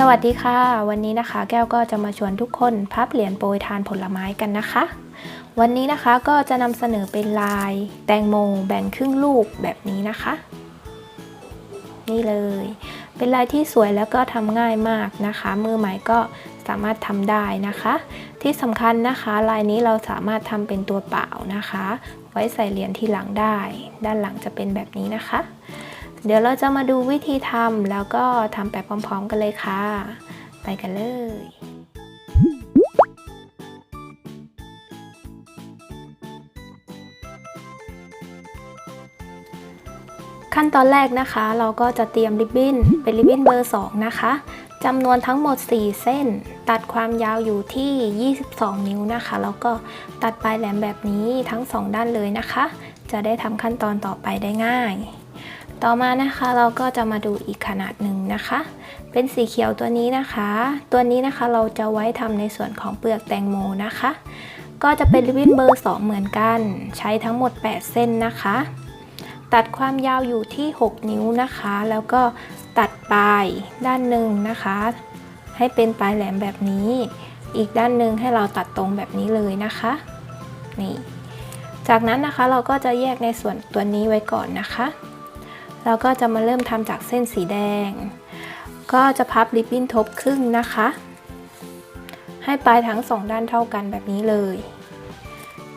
สวัสดีค่ะ วันนี้นะคะ แก้วก็จะมาชวนทุกคนพับเหรียญโปรยทานผลไม้กันนะคะ วันนี้นะคะก็จะนำเสนอเป็นลาย แตงโมแบ่งครึ่งลูกแบบนี้นะคะ นี่เลย เป็นลายที่สวยแล้วก็ทำง่ายมากนะคะ มือใหม่ก็สามารถทำได้นะคะ ที่สำคัญนะคะลายนี้เราสามารถทำเป็นตัวเปล่านะคะ ไว้ใส่เหรียญที่หลังได้ ด้านหลังจะเป็นแบบนี้นะคะ เดี๋ยวเราจะมาดูวิธีทำแล้วก็ทำไปพร้อมๆกันเลยค่ะ ไปกันเลยขั้นตอนแรกนะคะ เราก็จะเตรียมริบบิ้นเป็นริบบิ้นเบอร์ 2 นะคะจำนวนทั้งหมด 4 เส้น ตัดความยาวอยู่ที่ 22 นิ้วนะคะ แล้วก็ตัดปลายแหลมแบบนี้ทั้ง 2 ด้านเลยนะคะ จะได้ทำขั้นตอนต่อไปได้ง่าย ต่อมานะคะเราก็จะมาดูอีกขนาดหนึ่งนะคะ เป็นสีเขียวตัวนี้นะคะ ตัวนี้นะคะเราจะไว้ทำในส่วนของเปลือกแตงโมนะคะ ก็จะเป็นริบบิ้นเบอร์ 2 เหมือนกัน ใช้ทั้งหมด 8 เส้นนะคะ ตัดความยาวอยู่ที่ 6 นิ้วนะคะ แล้วก็ตัดปลายด้านหนึ่งนะคะ ให้เป็นปลายแหลมแบบนี้ อีกด้านหนึ่งให้เราตัดตรงแบบนี้เลยนะคะนี่จากนั้นนะคะเราก็จะแยกในส่วนตัวนี้ไว้ก่อนนะคะ เราก็จะมาเริ่มทำจากเส้นสีแดง ก็จะพับริบบิ้นทบครึ่งนะคะ ให้ปลายทั้งสองด้านเท่ากันแบบนี้เลย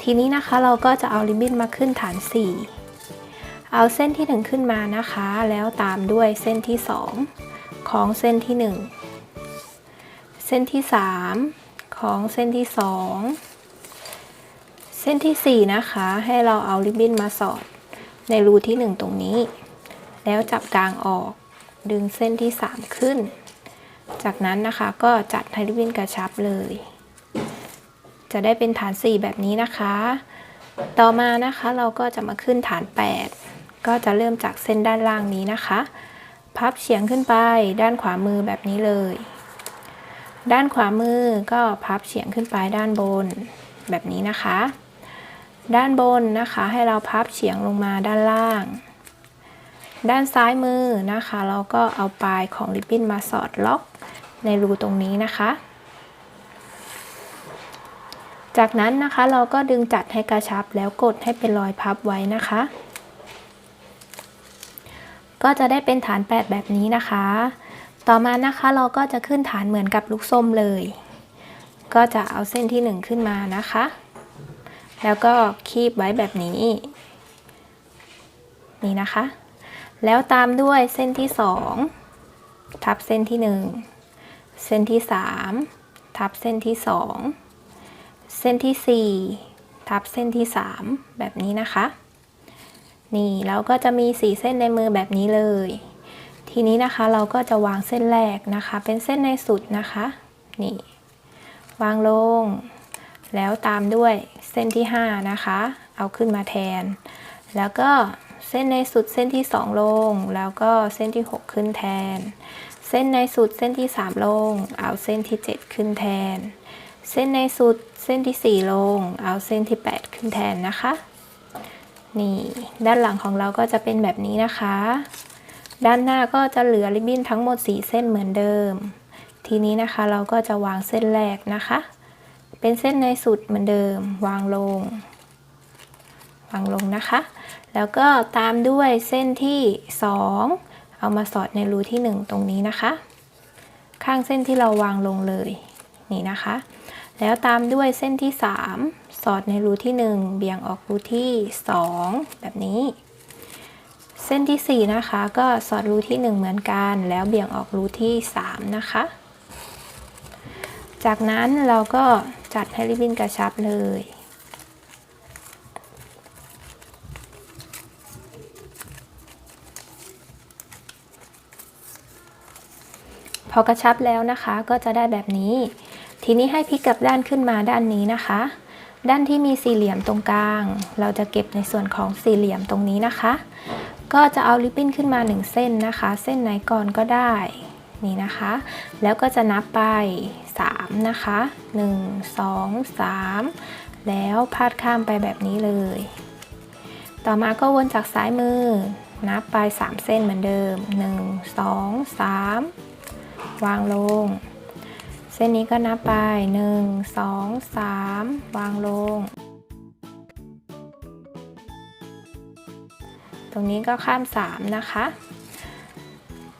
ทีนี้นะคะเราก็จะเอาริบบิ้นมาขึ้นฐาน 4 เอาเส้นที่ 1 ขึ้นมานะคะ แล้วตามด้วยเส้นที่ 2 ของเส้นที่ 1 เส้นที่ 3 ของเส้นที่ 2เส้นที่ 4 นะคะ ให้เราเอาริบบิ้นมาสอดในรูที่ 1 ตรงนี้ แล้วจับกลางออก ดึงเส้นที่ 3 ขึ้น จากนั้นนะคะก็จัดให้ริบินกระชับเลย จะได้เป็นฐาน 4 แบบนี้นะคะ ต่อมานะคะเราก็จะมาขึ้นฐาน 8 ก็จะเริ่มจากเส้นด้านล่างนี้นะคะ พับเฉียงขึ้นไปด้านขวามือแบบนี้เลย ด้านขวามือก็พับเฉียงขึ้นไปด้านบนแบบนี้นะคะ ด้านบนนะคะให้เราพับเฉียงลงมาด้านล่าง ด้านซ้ายมือนะคะ เราก็เอาปลายของริบบิ้นมาสอดล็อกในรูตรงนี้นะคะ จากนั้นนะคะเราก็ดึงจัดให้กระชับแล้วกดให้เป็นรอยพับไว้นะคะ ก็จะได้เป็นฐาน8แบบนี้นะคะ ต่อมานะคะเราก็จะขึ้นฐานเหมือนกับลูกส้มเลย ก็จะเอาเส้นที่ 1 ขึ้นมานะคะ แล้วก็คีบไว้แบบนี้ นี่นะคะ แล้วตามด้วยเส้นที่2ทับเส้นที่1เส้นที่3ทับเส้นที่2เส้นที่4ทับเส้นที่3แบบนี้นะคะ นี่เราก็จะมี4เส้นในมือแบบนี้เลย ทีนี้นะคะเราก็จะวางเส้นแรกนะคะ เป็นเส้นในสุดนะคะนี่วางลง แล้วตามด้วยเส้นที่5นะคะ เอาขึ้นมาแทน แล้วก็ เส้นในสุดเส้นที่ 2 ลง แล้วก็เส้นที่ 6 ขึ้นแทน เส้นในสุดเส้นที่ 3 ลง เอาเส้นที่ 7 ขึ้นแทน เส้นในสุดเส้นที่ 4 ลง เอาเส้นที่ 8 ขึ้นแทนนะคะ นี่ ด้านหลังของเราก็จะเป็นแบบนี้นะคะ ด้านหน้าก็จะเหลือริบบิ้นทั้งหมด 4 เส้นเหมือนเดิม ทีนี้นะคะเราก็จะวางเส้นแรกนะคะ เป็นเส้นในสุดเหมือนเดิม วางลง วางลงนะคะ แล้วก็ตามด้วยเส้นที่ 2 เอามาสอดในรูที่ 1 ตรงนี้นะคะ ข้างเส้นที่เราวางลงเลยนี่นะคะ แล้วตามด้วยเส้นที่ 3 สอดในรูที่ 1 เบี่ยงออกรูที่ 2 แบบนี้ เส้นที่ 4 นะคะ ก็สอดรูที่ 1 เหมือนกัน แล้วเบี่ยงออกรูที่ 3 นะคะ จากนั้นเราก็จัดให้ริบบิ้นกระชับเลย พอกระชับแล้วนะคะก็จะได้แบบนี้ ทีนี้ให้พลิกกลับด้านขึ้นมาด้านนี้นะคะ ด้านที่มีสี่เหลี่ยมตรงกลาง เราจะเก็บในส่วนของสี่เหลี่ยมตรงนี้นะคะ ก็จะเอาริบบิ้นขึ้นมา 1 เส้นนะคะ เส้นไหนก่อนก็ได้นี่นะคะ แล้วก็จะนับไป 3 นะคะ 1 2 3 แล้วพาดข้ามไปแบบนี้เลย ต่อมาก็วนจากซ้ายมือ นับไป 3 เส้นเหมือนเดิม 1 2 3 วางลง เส้นนี้ก็นับไป 1 2 3 วางลง ตรงนี้ก็ข้าม 3 นะคะ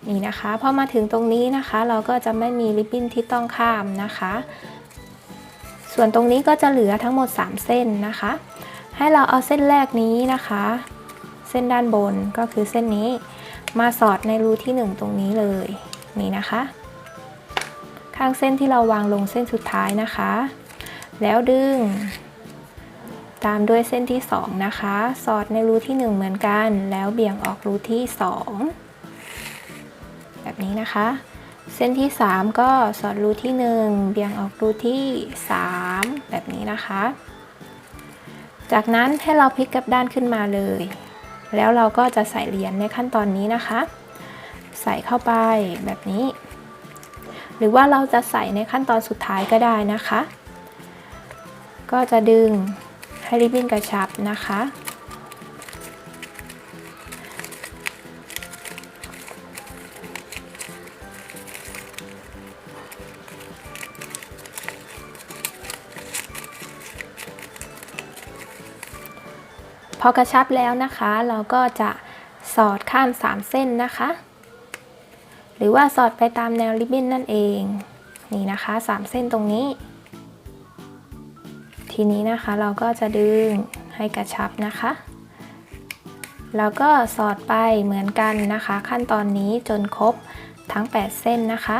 นี่นะคะพอมาถึงตรงนี้นะคะ เราก็จะไม่มีริบบิ้นที่ต้องข้ามนะคะ ส่วนตรงนี้ก็จะเหลือทั้งหมด 3 เส้นนะคะ ให้เราเอาเส้นแรกนี้นะคะ เส้นด้านบนก็คือเส้นนี้มาสอดในรูที่ 1 ตรงนี้เลยนี่นะคะ ข้างเส้นที่เราวางลงเส้นสุดท้ายนะคะ แล้วดึง ตามด้วยเส้นที่ 2 นะคะ สอดในรูที่ 1 เหมือนกัน แล้วเบี่ยงออกรูที่ 2 แบบนี้นะคะ เส้นที่ 3 ก็สอดรูที่ 1 เบี่ยงออกรูที่ 3 แบบนี้นะคะ จากนั้นให้เราพลิกกลับด้านขึ้นมาเลย แล้วเราก็จะใส่เหรียญในขั้นตอนนี้นะคะ ใส่เข้าไปแบบนี้ หรือว่าเราจะใส่ในขั้นตอนสุดท้ายก็ได้นะคะ ก็จะดึงให้ริบบิ้นกระชับนะคะ พอกระชับแล้วนะคะ เราก็จะสอดข้าม 3 เส้นนะคะ หรือว่าสอดไปตามแนวริบบิ้นนั่นเอง นี่นะคะ 3 เส้นตรงนี้ ทีนี้นะคะเราก็จะดึงให้กระชับนะคะ แล้วก็สอดไปเหมือนกันนะคะ ขั้นตอนนี้จนครบทั้ง 8 เส้นนะคะ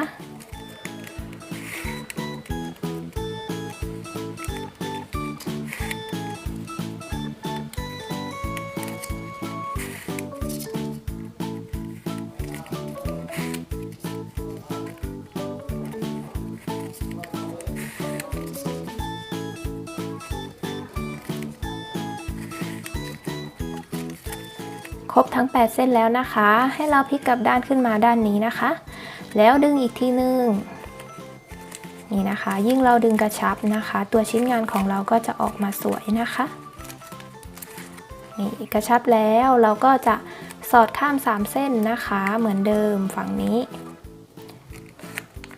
ทั้ง 8 เส้นแล้วนะคะ ให้เราพลิกกลับด้านขึ้นมาด้านนี้นะคะ แล้วดึงอีกทีนึงนี่นะคะ ยิ่งเราดึงกระชับนะคะ ตัวชิ้นงานของเราก็จะออกมาสวยนะคะนี่กระชับแล้วเราก็จะสอดข้าม 3 เส้นนะคะ เหมือนเดิมฝั่งนี้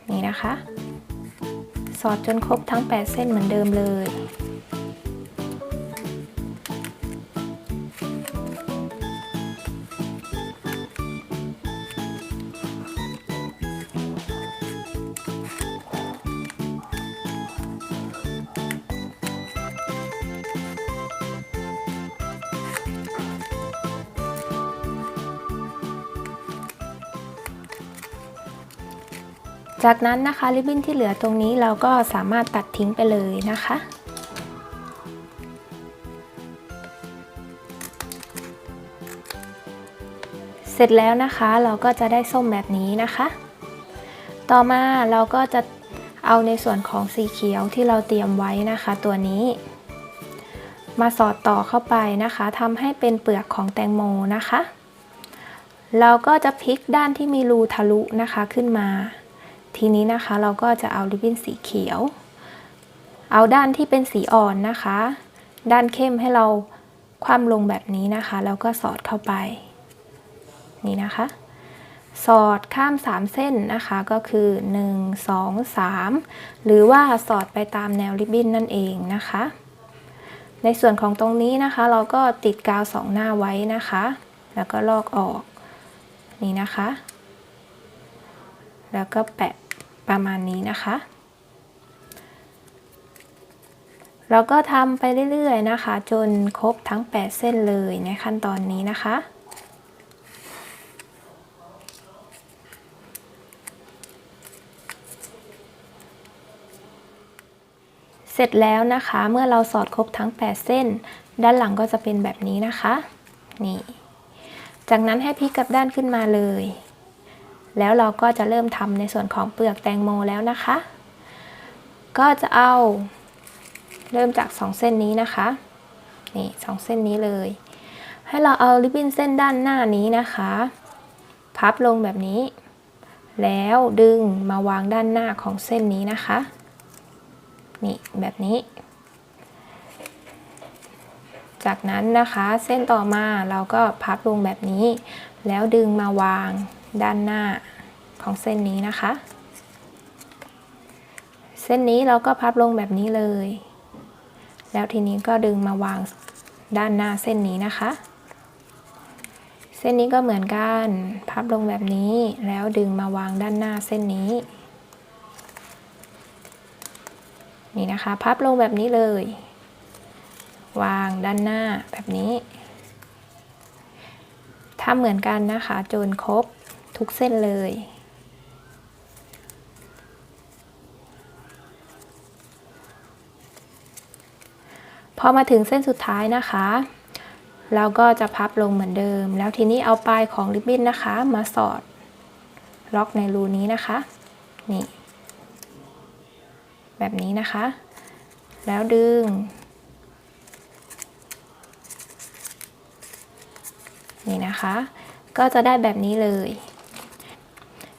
นี่นะคะ สอดจนครบทั้ง 8 เส้นเหมือนเดิมเลย จากนั้นนะคะริบบิ้นที่เหลือตรงนี้เราก็สามารถตัดทิ้งไปเลยนะคะ เสร็จแล้วนะคะเราก็จะได้ส้มแบบนี้นะคะ ต่อมาเราก็จะเอาในส่วนของสีเขียวที่เราเตรียมไว้นะคะ ตัวนี้ มาสอดต่อเข้าไปนะคะทำให้เป็นเปลือกของแตงโมนะคะ เราก็จะพลิกด้านที่มีรูทะลุนะคะขึ้นมา ทีนี้นะคะเราก็จะเอาริบบิ้นสีเขียว เอาด้านที่เป็นสีอ่อนนะคะ ด้านเข้มให้เราคว่ำลงแบบนี้นะคะ แล้วก็สอดเข้าไป นี่นะคะ สอดข้าม 3 เส้นนะคะก็คือ 1 2 3 หรือว่าสอดไปตามแนวริบบิ้นนั่นเองนะคะ ในส่วนของตรงนี้นะคะ เราก็ติดกาวสองหน้าไว้นะคะ แล้วก็ลอกออก นี่นะคะ แล้วก็แปะ ประมาณนี้นะคะ เราก็ทำไปเรื่อยๆนะคะ จนครบทั้ง 8 เส้นเลยในขั้นตอนนี้นะคะ เสร็จแล้วนะคะ เมื่อเราสอดครบทั้ง 8 เส้น ด้านหลังก็จะเป็นแบบนี้นะคะ นี่ จากนั้นให้พลิกกลับด้านขึ้นมาเลย แล้วเราก็จะเริ่มทำในส่วนของเปลือกแตงโมแล้วนะคะ ก็จะเอาเริ่มจาก 2 เส้นนี้นะคะ นี่สองเส้นนี้เลย ให้เราเอาริบบิ้นเส้นด้านหน้านี้นะคะ พับลงแบบนี้ แล้วดึงมาวางด้านหน้าของเส้นนี้นะคะ นี่แบบนี้ จากนั้นนะคะเส้นต่อมาเราก็พับลงแบบนี้ แล้วดึงมาวาง ด้านหน้าของเส้นนี้นะคะ เส้นนี้เราก็พับลงแบบนี้เลย แล้วทีนี้ก็ดึงมาวางด้านหน้าเส้นนี้นะคะ เส้นนี้ก็เหมือนกัน พับลงแบบนี้ แล้วดึงมาวางด้านหน้าเส้นนี้ นี่นะคะ พับลงแบบนี้เลย วางด้านหน้าแบบนี้ทำเหมือนกันนะคะ จนครบ ทุกเส้นเลยพอมาถึงเส้นสุดท้ายนะคะเราก็จะพับลงเหมือนเดิม แล้วทีนี้เอาปลายของริบบิ้นนะคะ มาสอด ล็อกในรูนี้นะคะ นี่ แบบนี้นะคะ แล้วดึง นี่นะคะ ก็จะได้แบบนี้เลย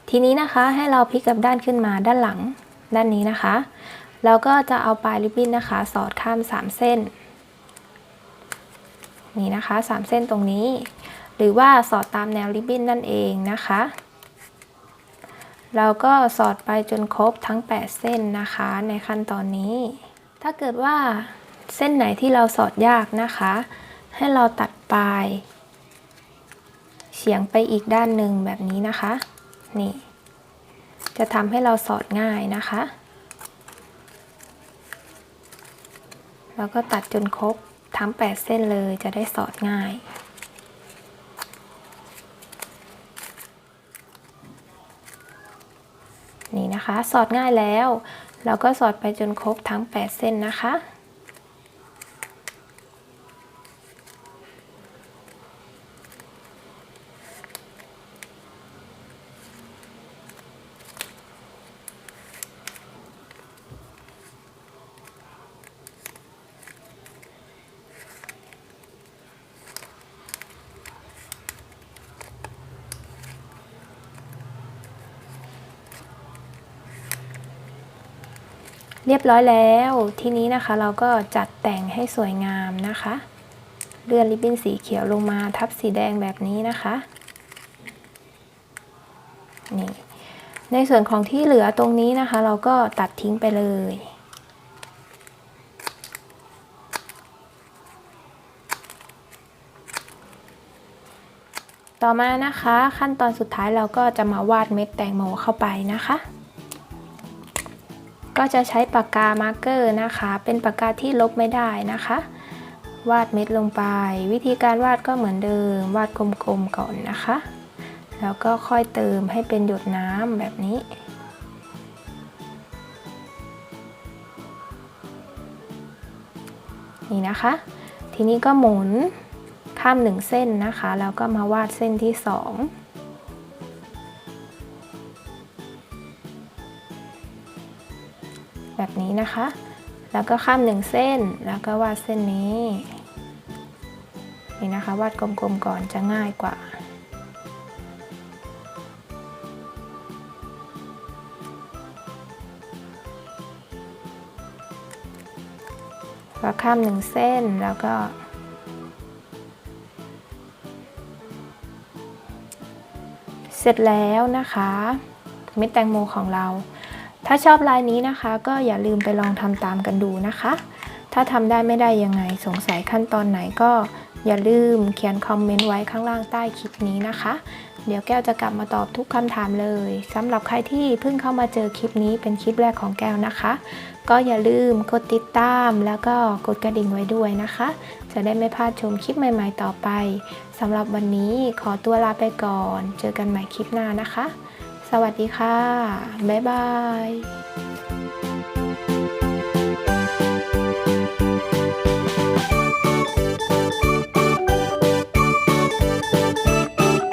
ทีนี้นะคะให้เราพลิกกับด้านขึ้นมาด้านหลังด้านนี้นะคะเราก็จะเอาปลายริบบิ้นนะคะ สอดข้าม 3 เส้น นี่นะคะ 3 เส้นตรงนี้ หรือว่าสอดตามแนวริบบิ้นนั่นเองนะคะเราก็สอดไปจนครบทั้ง 8 เส้นนะคะ ในขั้นตอนนี้ ถ้าเกิดว่าเส้นไหนที่เราสอดยากนะคะ ให้เราตัดปลายเฉียงไปอีกด้านหนึ่งแบบนี้นะคะ นี่ จะทำให้เราสอดง่ายนะคะ แล้วก็ตัดจนครบทั้ง 8 เส้นเลยจะได้สอดง่าย นี่นะคะ สอดง่ายแล้ว เราก็สอดไปจนครบทั้ง 8 เส้นนะคะ เรียบร้อยแล้ว ทีนี้นะคะเราก็จัดแต่งให้สวยงามนะคะ เลื่อนริบบิ้นสีเขียวลงมาทับสีแดงแบบนี้นะคะนี่ในส่วนของที่เหลือตรงนี้นะคะ เราก็ตัดทิ้งไปเลย ต่อมานะคะ ขั้นตอนสุดท้ายเราก็จะมาวาดเม็ดแตงโมเข้าไปนะคะ ก็จะใช้ปากกามาร์กเกอร์นะคะ เป็นปากกาที่ลบไม่ได้นะคะ วาดเม็ดลงไป วิธีการวาดก็เหมือนเดิม วาดกลมๆก่อนนะคะ แล้วก็ค่อยเติมให้เป็นหยดน้ำแบบนี้นี่นะคะ ทีนี้ก็หมุนข้ามหนึ่งเส้นนะคะ แล้วก็มาวาดเส้นที่สอง นี้นะคะ แล้วก็ข้ามหนึ่งเส้น แล้วก็วาดเส้นนี้ นี่นะคะ วาดกลมๆก่อนจะง่ายกว่าก็ข้ามหนึ่งเส้น แล้วก็เสร็จแล้วนะคะ เม็ดแตงโมของเรา ถ้าชอบลายนี้นะคะ ก็อย่าลืมไปลองทำตามกันดูนะคะ ถ้าทำได้ไม่ได้ยังไงสงสัยขั้นตอนไหนก็อย่าลืมเขียนคอมเมนต์ไว้ข้างล่างใต้คลิปนี้นะคะ เดี๋ยวแก้วจะกลับมาตอบทุกคำถามเลยสำหรับใครที่เพิ่งเข้ามาเจอคลิปนี้เป็นคลิปแรกของแก้วนะคะ ก็อย่าลืมกดติดตามแล้วก็กดกระดิ่งไว้ด้วยนะคะ จะได้ไม่พลาดชมคลิปใหม่ ๆ ต่อไปสำหรับวันนี้ขอตัวลาไปก่อน เจอกันใหม่คลิปหน้านะคะ สวัสดีค่ะ บ๊ายบาย